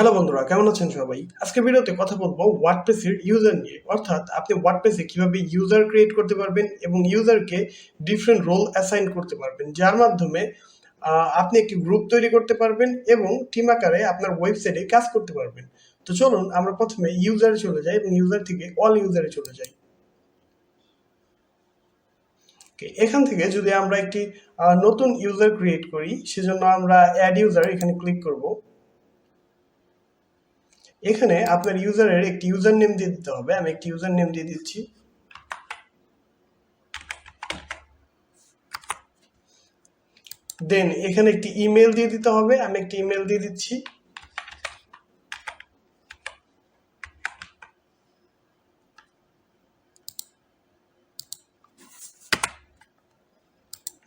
Hello বন্ধুরা, কেমন আছেন সবাই? আজকে ভিডিওতে কথা বলব ওয়ার্ডপ্রেসের ইউজার নিয়ে। অর্থাৎ আপনি ওয়ার্ডপ্রেসে কীভাবে ইউজার ক্রিয়েট করতে পারবেন এবং ইউজারকে ডিফারেন্ট রোল অ্যাসাইন করতে পারবেন। যার মাধ্যমে আপনি একটি গ্রুপ তৈরি করতে পারবেন এবং টিম আকারে আপনার ওয়েবসাইটে কাজ করতে পারবেন। তো চলুন, আমরা প্রথমে ইউজারে চলে যাই এবং ইউজার থেকে অল ইউজারে চলে যাই। এখান থেকে যদি আমরা একটি নতুন ইউজার ক্রিয়েট করি, সেজন্য আমরা অ্যাড ইউজার এখানে ক্লিক করব। এখানে আপনার ইউজারের একটি ইউজার নেম দিয়ে দিতে হবে। আমি একটি ইউজার নেম দিয়ে দিচ্ছি। দেন এখানে একটি ইমেল দিয়ে দিতে হবে। আমি একটি ইমেল দিয়ে দিচ্ছি।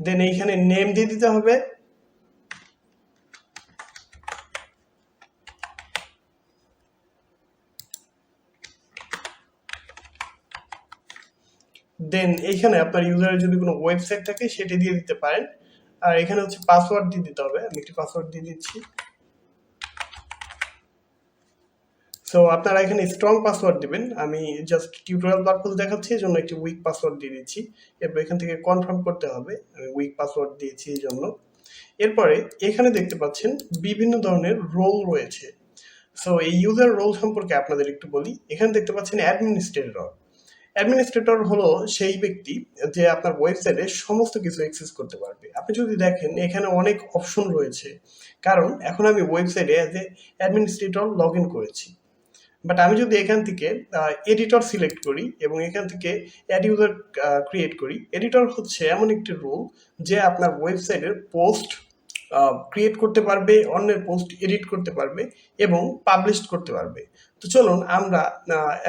দেন এইখানে নেম দিয়ে দিতে হবে। দেন এইখানে আপনার ইউজারের যদি কোনো ওয়েবসাইট থাকে, সেটি দিয়ে দিতে পারেন। আর এখানে হচ্ছে পাসওয়ার্ড দিয়ে দিতে হবে। আমি একটি পাসওয়ার্ড দিয়ে দিচ্ছি। সো আপনারা এখানে স্ট্রং পাসওয়ার্ড দিবেন। আমি জাস্ট টিউটোরিয়াল পারপোজ দেখাচ্ছি এই জন্য একটি উইক পাসওয়ার্ড দিয়ে দিচ্ছি। এরপর এখান থেকে কনফার্ম করতে হবে। আমি উইক পাসওয়ার্ড দিয়েছি এই জন্য এরপরে এখানে দেখতে পাচ্ছেন বিভিন্ন ধরনের রোল রয়েছে। সো এই ইউজার রোল সম্পর্কে আপনাদের একটু বলি। এখানে দেখতে পাচ্ছেন অ্যাডমিনিস্ট্রেটর অ্যাডমিনিস্ট্রেটর হলো সেই ব্যক্তি যে আপনার ওয়েবসাইটে সমস্ত কিছু অ্যাক্সেস করতে পারবে। আপনি যদি দেখেন, এখানে অনেক অপশন রয়েছে। কারণ এখন আমি ওয়েবসাইটে as a administrator log in করেছি। বাট আমি যদি এখান থেকে এডিটর সিলেক্ট করি এবং এখান থেকে অ্যাড ইউজার ক্রিয়েট করি এডিটর হচ্ছে এমন একটি রুল যে আপনার ওয়েবসাইটের পোস্ট ক্রিয়েট করতে পারবে, অন্যের পোস্ট এডিট করতে পারবে এবং পাবলিশ করতে পারবে। তো চলুন আমরা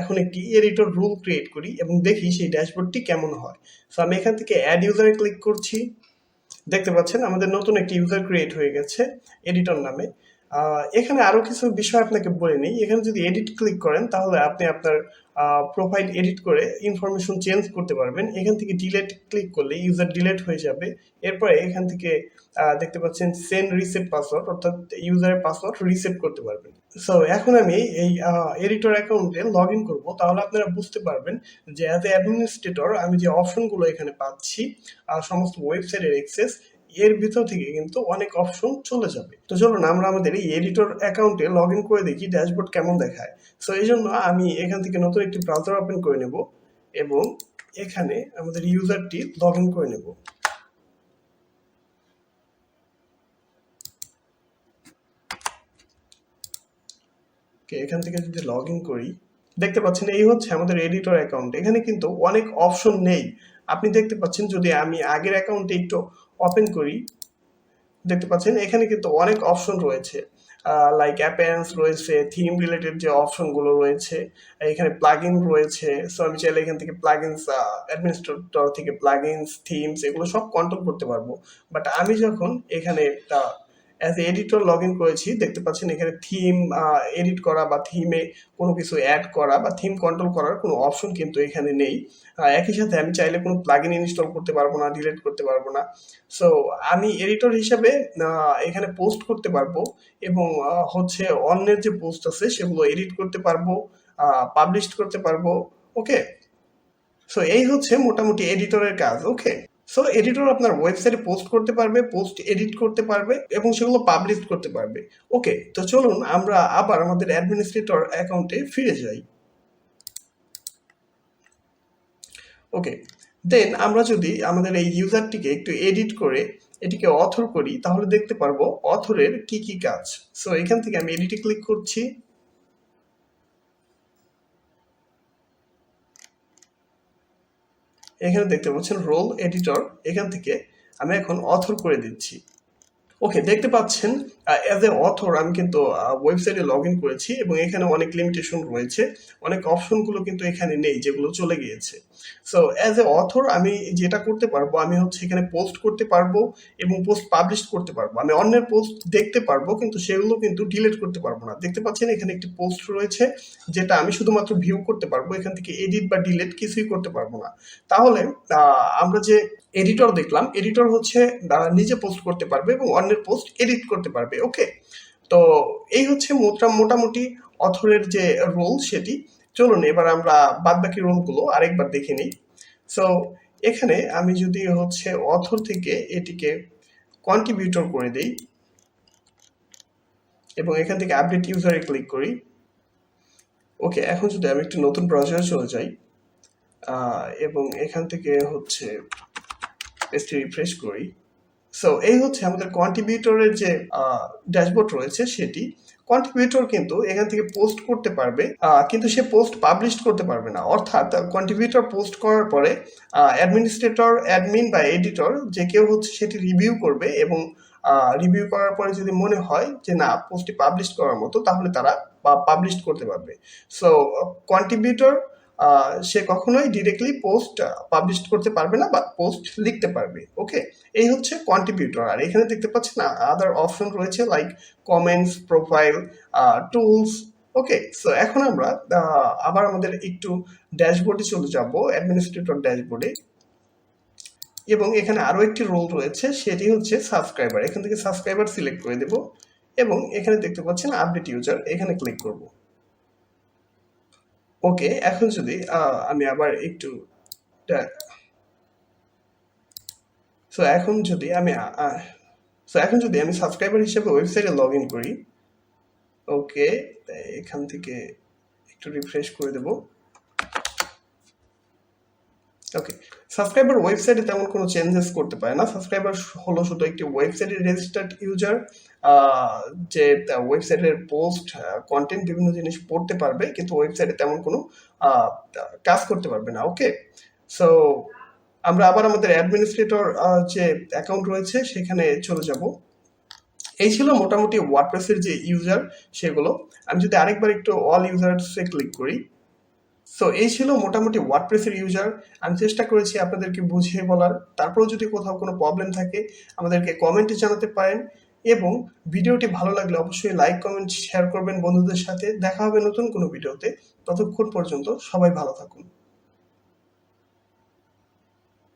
এখন একটি এডিটর রুল ক্রিয়েট করি এবং দেখি সেই ড্যাশবোর্ডটি কেমন হয়। সো আমি এখান থেকে অ্যাড ইউজারে ক্লিক করছি। দেখতে পাচ্ছেন, আমাদের নতুন একটি ইউজার ক্রিয়েট হয়ে গেছে এডিটর নামে। এখানে আরও কিছু বিষয় আপনাকে বলে নিই। এখানে যদি এডিট ক্লিক করেন, তাহলে আপনি আপনার প্রোফাইল এডিট করে ইনফরমেশন চেঞ্জ করতে পারবেন। এখান থেকে ডিলেট ক্লিক করলে ইউজার ডিলেট হয়ে যাবে। এরপরে এখান থেকে দেখতে পাচ্ছেন সেন্ড রিসেট পাসওয়ার্ড অর্থাৎ ইউজারের পাসওয়ার্ড রিসেট করতে পারবেন। সো এখন আমি এই এডিটর অ্যাকাউন্টে লগ ইন করব। তাহলে আপনারা বুঝতে পারবেন যে অ্যাজ এ অ্যাডমিনিস্ট্রেটর আমি যে অপশনগুলো এখানে পাচ্ছি সমস্ত ওয়েবসাইটের অ্যাক্সেস এর ভিতর থেকে কিন্তু অনেক অপশন চলে যাবে। তো চলুন, আমরা আমাদের এই এডিটর অ্যাকাউন্টে লগ ইন করে দেখি ড্যাশবোর্ড কেমন দেখায়। সো এই জন্য আমি এখান থেকে নতুন একটি ব্রাউজার ওপেন করে নেব এবং এখানে আমাদের ইউজারটি লগ ইন করে নেব। এখান থেকে যদি লগ ইন করি, দেখতে পাচ্ছেন এই হচ্ছে আমাদের এডিটর অ্যাকাউন্ট এখানে কিন্তু অনেক অপশন নেই। আপনি দেখতে পাচ্ছেন যদি আমি আগের অ্যাকাউন্টে একটু ওপেন করি। দেখতে পাচ্ছেন, এখানে কিন্তু অনেক অপশন রয়েছে। লাইক অ্যাপেন্স রয়েছে থিম রিলেটেড যে অপশনগুলো রয়েছে, এখানে প্লাগইন রয়েছে। সো আমি চাইলে এখান থেকে প্লাগইনস অ্যাডমিনিস্ট্রেটর থেকে প্লাগইনস থিমস এগুলো সব কন্ট্রোল করতে পারব। বাট আমি যখন এখানে অ্যাজ এডিটর লগ ইন করেছি, দেখতে পাচ্ছেন এখানে থিম এডিট করা বা থিমে কোনো কিছু অ্যাড করা বা থিম কন্ট্রোল করার কোনো অপশন কিন্তু এখানে নেই। একই সাথে আমি চাইলে কোনো প্লাগইন ইনস্টল করতে পারব না ডিলিট করতে পারব না। সো আমি এডিটর হিসাবে এখানে পোস্ট করতে পারব এবং হচ্ছে অন্যের যে পোস্ট আছে সেগুলো এডিট করতে পারব পাবলিশ করতে পারব ওকে সো এই হচ্ছে মোটামুটি এডিটরের কাজ ওকে সো এডিটর আপনার ওয়েবসাইটে পোস্ট করতে পারবে পোস্ট এডিট করতে পারবে এবং সেগুলো পাবলিশ করতে পারবে। ওকে তো চলুন আমরা আবার আমাদের অ্যাডমিনিস্ট্রেটর অ্যাকাউন্টে ফিরে যাই। ওকে দেন আমরা যদি আমাদের এই ইউজারটিকে একটু এডিট করে এটিকে অথর করি, তাহলে দেখতে পারব অথরের কি কি কাজ। সো এখান থেকে আমি এডিটে ক্লিক করছি। এখানে দেখতে পাচ্ছেন রোল এডিটর এখান থেকে আমি এখন অথর করে দিচ্ছি। ওকে দেখতে পাচ্ছেন অ্যাজ এ অথর আমি কিন্তু ওয়েবসাইটে লগ ইন করেছি এবং এখানে অনেক লিমিটেশন রয়েছে। অনেক অপশনগুলো কিন্তু এখানে নেই, যেগুলো চলে গিয়েছে। সো অ্যাজ এ অথর আমি যেটা করতে পারব, আমি হচ্ছে এখানে পোস্ট করতে পারব এবং পোস্ট পাবলিশ করতে পারব। আমি অন্যের পোস্ট দেখতে পারব, কিন্তু সেগুলো কিন্তু ডিলিট করতে পারব না। দেখতে পাচ্ছেন, এখানে একটি পোস্ট রয়েছে, যেটা আমি শুধুমাত্র ভিউ করতে পারব। এখান থেকে এডিট বা ডিলিট কিছুই করতে পারব না। তাহলে আমরা যে এডিটর দেখলাম এডিটর হচ্ছে নিজে পোস্ট করতে পারবে এবং অন্যের পোস্ট এডিট করতে পারবে ওকে তো এই হচ্ছে মোটা, মোটামুটি অথরের যে রোল সেটি। চলুন, এবার আমরা বাদ বাকি রোলগুলো আরেকবার দেখে নিই। সো এখানে আমি যদি হচ্ছে অথর থেকে এটিকে কন্ট্রিবিউটর করে দেই এবং এখান থেকে আপডেট ইউজারে ক্লিক করি। ওকে এখন যদি আমি একটু নতুন ব্রাউজারে চলে যাই এবং এখান থেকে হচ্ছে পেজটি রিফ্রেশ করি। সো এই হচ্ছে আমাদের কন্ট্রিবিউটরের যে ড্যাশবোর্ড রয়েছে সেটি। কন্ট্রিবিউটর কিন্তু এখান থেকে পোস্ট করতে পারবে কিন্তু সে পোস্ট পাবলিশ করতে পারবে না। অর্থাৎ কন্ট্রিবিউটর পোস্ট করার পরে অ্যাডমিনিস্ট্রেটর অ্যাডমিন বা এডিটর যে কেউ হচ্ছে সেটি রিভিউ করবে এবং রিভিউ করার পরে যদি মনে হয় যে না পোস্টটি পাবলিশ করার মতো, তাহলে তারা পাবলিশ করতে পারবে। সো কন্ট্রিবিউটর সে কখনোই ডিরেক্টলি পোস্ট পাবলিশ করতে পারবে না বা পোস্ট লিখতে পারবে ওকে এই হচ্ছে কন্ট্রিবিউটর আর এখানে দেখতে পাচ্ছেন আদার অপশন রয়েছে like comments profile tools okay so এখন আমরা আবার আমাদের একটু ড্যাশবোর্ডে চলে যাব অ্যাডমিনিস্ট্রেটর ড্যাশবোর্ডে এবং এখানে আরও একটি রোল রয়েছে, সেটি হচ্ছে সাবস্ক্রাইবার এখান থেকে সাবস্ক্রাইবার সিলেক্ট করে দেব, এবং এখানে দেখতে পাচ্ছেন আপডেট ইউজার এখানে ক্লিক করব। ওকে এখন যদি আমি আবার একটু সো এখন যদি আমি সো এখন যদি আমি সাবস্ক্রাইবার হিসেবে ওয়েবসাইটে লগ ইন করি ওকে এখান থেকে একটু রিফ্রেশ করে দেব। ওকে সাবস্ক্রাইবার ওয়েবসাইটে তেমন কোনো চেঞ্জেস করতে পারে না। সাবস্ক্রাইবার হলো শুধু একটি ওয়েবসাইটের রেজিস্টার্ড ইউজার যে ওয়েবসাইটের পোস্ট কন্টেন্ট বিভিন্ন জিনিস পড়তে পারবে, কিন্তু ওয়েবসাইটে তেমন কোনো কাজ করতে পারবে না। ওকে সো আমরা আবার আমাদের অ্যাডমিনিস্ট্রেটর যে অ্যাকাউন্ট রয়েছে, সেখানে চলে যাব। এই ছিল মোটামুটি ওয়ার্ডপ্রেসের যে ইউজার সেগুলো। আমি যদি আরেকবার একটু অল ইউজার্সে ক্লিক করি। সো এই ছিল মোটামুটি ওয়ার্ডপ্রেসের ইউজার আমি চেষ্টা করেছি আপনাদেরকে বুঝিয়ে বলার। তারপরেও যদি কোথাও কোনো প্রবলেম থাকে, আমাদেরকে কমেন্টে জানাতে পারেন এবং ভিডিওটি ভালো লাগলে অবশ্যই লাইক কমেন্ট শেয়ার করবেন বন্ধুদের সাথে। দেখা হবে নতুন কোনো ভিডিওতে ততক্ষণ পর্যন্ত সবাই ভালো থাকুন।